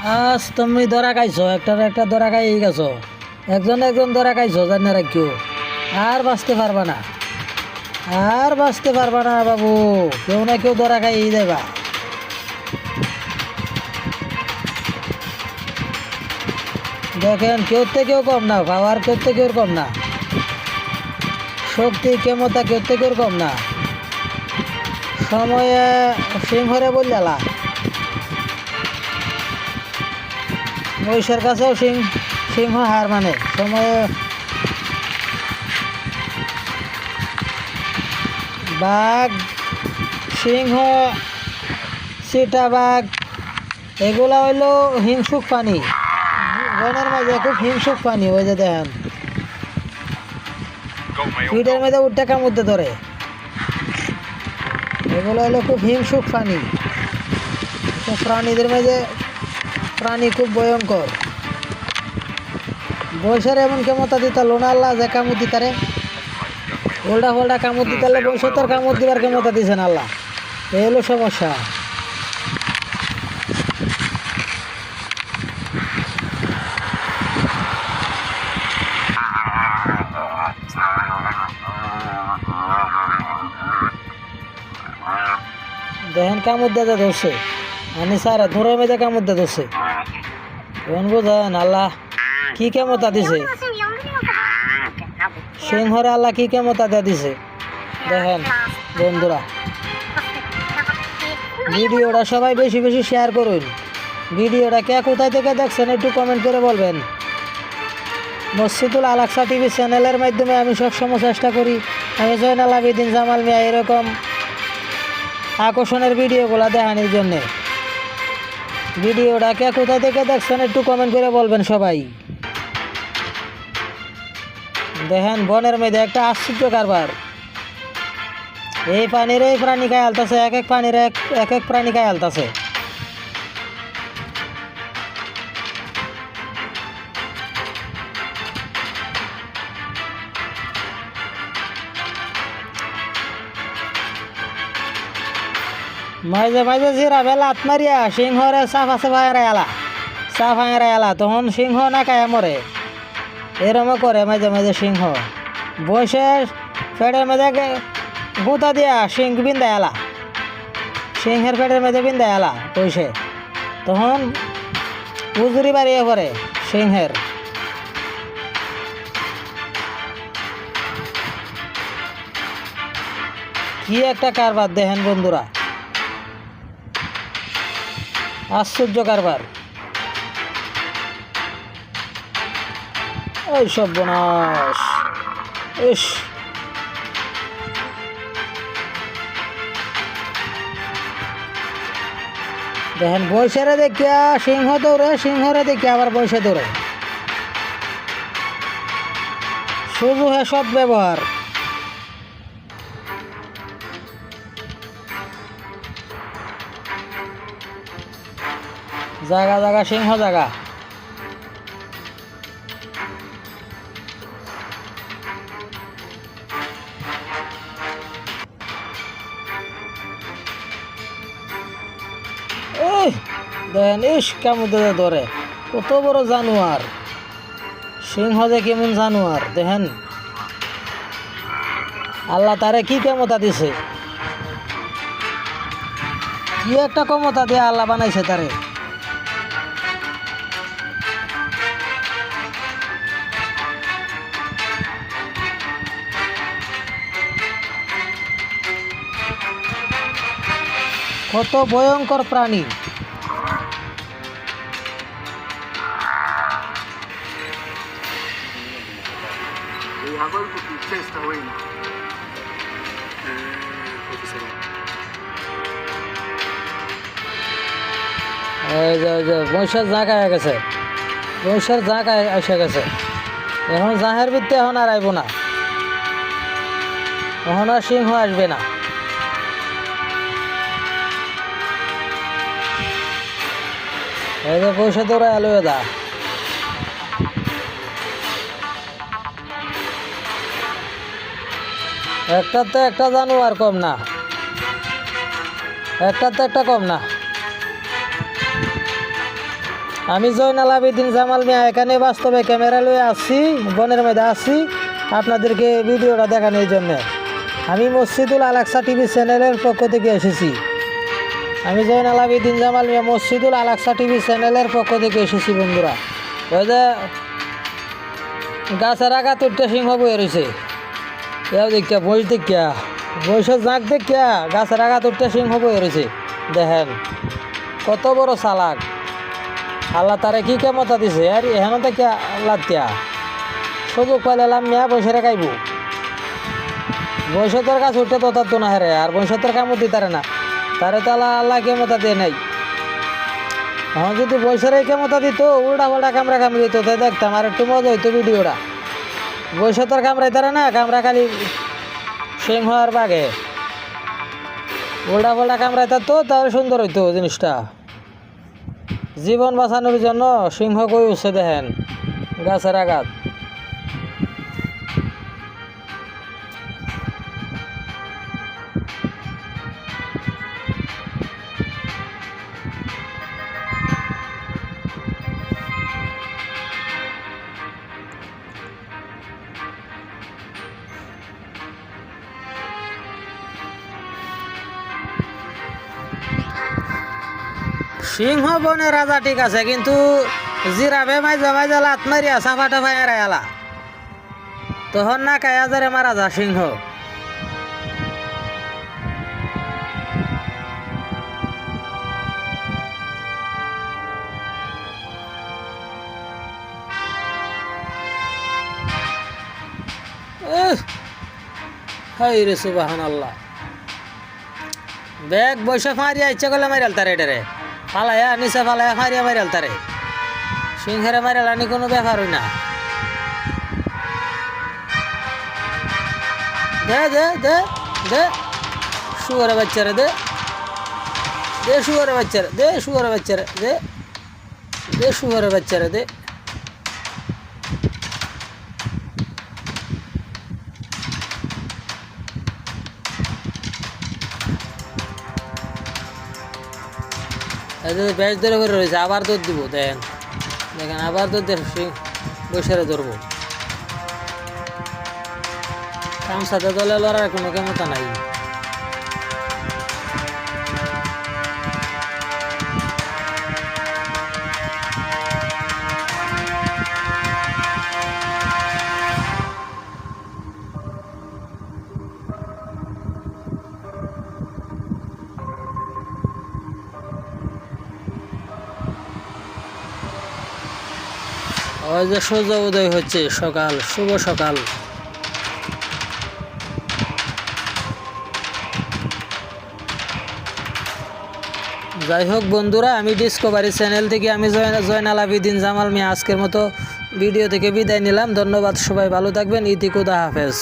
আজ তুমি দরা খাইছো একটার একটা দরা খাই গেছো। একজন একজন দরা খাইছো, জানি রাখিও আর বাঁচতে পারবা না। আর বাঁচতে পারবা না বাবু কেউ না কেউ দরা খাই দেবা দেখেন কেউ থেকে কেউ কম না পাওয়ার কেউ কেউ কম না। শক্তি, ক্ষমতা কেউ কেউ কম না। সময়ে সিংহরে বললা মহিষের কাছেও সিং, সিংহ হার মানে। সময়ে বাঘ, সিংহ, চিতাবাঘ, এগুলা হইল হিংসুক পানি বনের মাঝে খুব হিংসুক পানি ওই যে দেখেন। পিঠের মধ্যে উঠতে কামড়তে ধরে। এগুলো হলো খুব হিংসুক প্রাণী। প্রাণীদের মাঝে প্রাণী খুব ভয়ঙ্কর। বয়সের এমন ক্ষমতা দিতা লোনা আল্লাহ যে কামড় দিতারে উল্টা ফল্টা কামড় দিতালে বয়স তোর কামড় দিবার ক্ষমতা দিছেন আল্লাহ। এই হলো সমস্যা। দেখেন কামড় দিয়ে ধরছে। আমি স্যার ধরে মেঝে কামড় দিয়ে ধরছে। বোঝেন আল্লাহ। কি ক্ষমতা দিছে? সিংহরে আল্লাহ কি ক্ষমতা দিয়ে দিছে? দেখেন, বন্ধুরা। ভিডিওটা সবাই বেশি বেশি শেয়ার করুন। ভিডিওটা কে কোথায় থেকে দেখছেন একটু কমেন্ট করে বলবেন। মসজিদুল আলাকসা টিভি চ্যানেলের মাধ্যমে আমি সবসময় চেষ্টা করি। আমি জয়নাল আবিদিন জামাল মিয়া এরকম আকর্ষণের ভিডিওগুলো দেখানোর জন্যে। ভিডিওটা কে কোথা থেকে দেখছেন একটু কমেন্ট করে বলবেন সবাই। দেখেন বনের মধ্যে একটা আশ্চর্য কারবার। এই পানির এই প্রাণী খায় আলতাছে, এক এক পানির এক এক প্রাণী খায় আলতাছে। মাঝে মাঝে জিরা বেলা হাত মারিয়া সিংহরে সাফ সাফা এলা। সাফ এলা, তখন সিংহ না খায় মরে। এরমও করে মাঝে মাঝে সিংহ। বসে পেটের মধ্যে গুঁতা দিয়া সিংহ বিন্দা এলা। সিংহের পেটের মধ্যে বিন্দা এলা পয়সে তখন উজুরি বাড়িয়ে পড়ে সিংহের। কি একটা কারবার দেখেন বন্ধুরা। আশ্চর্য কারবার। এই সব বনাস ইস। দেখেন, বৈশারে দেখিয়া সিংহ দৌড়ে, সিংহরে দেখিয়া আবার বৈশে দৌড়ে। শুধু হে সৎ ব্যবহার জায়গা জায়গা, সিংহ জায়গা। দেখেন, ইস, কেমন ধরে। কত বড় জানোয়ার। সিংহ যে কেমন জানোয়ার, দেখেন। আল্লাহ তারে কি ক্ষমতা দিছে? কি একটা ক্ষমতা দিয়ে আল্লাহ বানাইছে তারে। কত ভয়ঙ্কর প্রাণী। জাঁক মহিষের জাগ আয়া গেছে। মহিষের জাঁক এসে গেছে। এখন জাহের ভিত্তি এখন আর আইব না। এখন আর সিংহ আসবে না। পয়সা দা একটাতে একটা জানোয়ার কম না। একটাতে একটা কম না। আমি জয়নাল আবেদিন জামাল মিয়া, এখানে বাস্তবে ক্যামেরা লয়ে আসছি, বনের মধ্যে আসছি, আপনাদেরকে ভিডিওটা দেখানোর জন্য। আমি মসজিদুল আলাকসা টিভি চ্যানেলের পক্ষ থেকে এসেছি। আমি জয়নাল আবেদিন জামাল মিয়া মসজিদুল আলাকসা টিভি চ্যানেলের পক্ষ থেকে এসেছি, বন্ধুরা। ওই যে গাছের আগা তোরটা সিংহ বয়ে রয়েছে এও দেখিয়া, বইস দেখিয়া বয়সের জাঁক দেখিয়া গাছের আগা তোরটা সিংহ বয়ে রয়েছে দেখেন, কত বড় চালাক। আল্লাহ তারে কি কেমতা দিছে? আর এখানে থেকে আল্লাহ তিয়া সুযোগ পাইলে মিয়া বসে রেখাইব বৈশতের কাছে উঠতে তো তার তো না হেরে, আর বৈশতের কামও দিতারে না। তারে তো আল্লাহ আল্লাহ কেমতা দিয়ে নাই। আমার যদি বৈশের কেমতা দিত, উল্টা পাল্টা কামরা কামড়ি দিত তাই দেখতাম, আর একটু মজা হইতো ভিডিওটা। বৈশতের কামড়াই তারে না কামরা খালি সিংহ আর বাঘে উল্টা পাল্টা কামড়াই তো তাহলে সুন্দর হইতো জিনিসটা। জীবন বাঁচানোর জন্য সিংহ কই উঠছে দেখেন, গাছের আঘাত। সিংহ বনে রাজা ঠিক আছে, কিন্তু জিরাবে মাইজা মাইজা লাত মারিয়া সাফা টাফা এরাই আলা। তখন না কায়া যারে মারা যা সিংহ। হাই রে সুবাহান আল্লাহ ব্যাগ বৈশাখ মারিয়া ইচ্ছা করলে মারিয়াল তারে এটারে ফালাইয়া নিচে ফালাইয়া মারিয়া মারিয়াল তারে। সিংহেরে মারিয়াল আনি কোনো ব্যাপার হই না। দে দে দে দে। শুয়ারে বাচ্চারে দে। দে শুয়ারে বাচ্চারে, দে শুয়ারে বাচ্চারে, দে। দে শুয়ারে বাচ্চারে, দে। ব্যাচ ধরে করে রয়েছে, আবার দৌড় দিব দেখেন দেখেন, আবার দুধ দেখছি বৈশারে ধরবো। কাম সাথে দলে লড়ার কোনো ক্ষমতা নাই। ওই যে সূর্য উদয় হচ্ছে। সকাল, শুভ সকাল। যাই হোক বন্ধুরা, আমি ডিসকভারি চ্যানেল থেকে আমি জয়- জয়নাল আবিদিন জামাল মিয়া। আজকের মতো ভিডিও থেকে বিদায় নিলাম। ধন্যবাদ, সবাই ভালো থাকবেন। ইতিকুদা হাফেজ।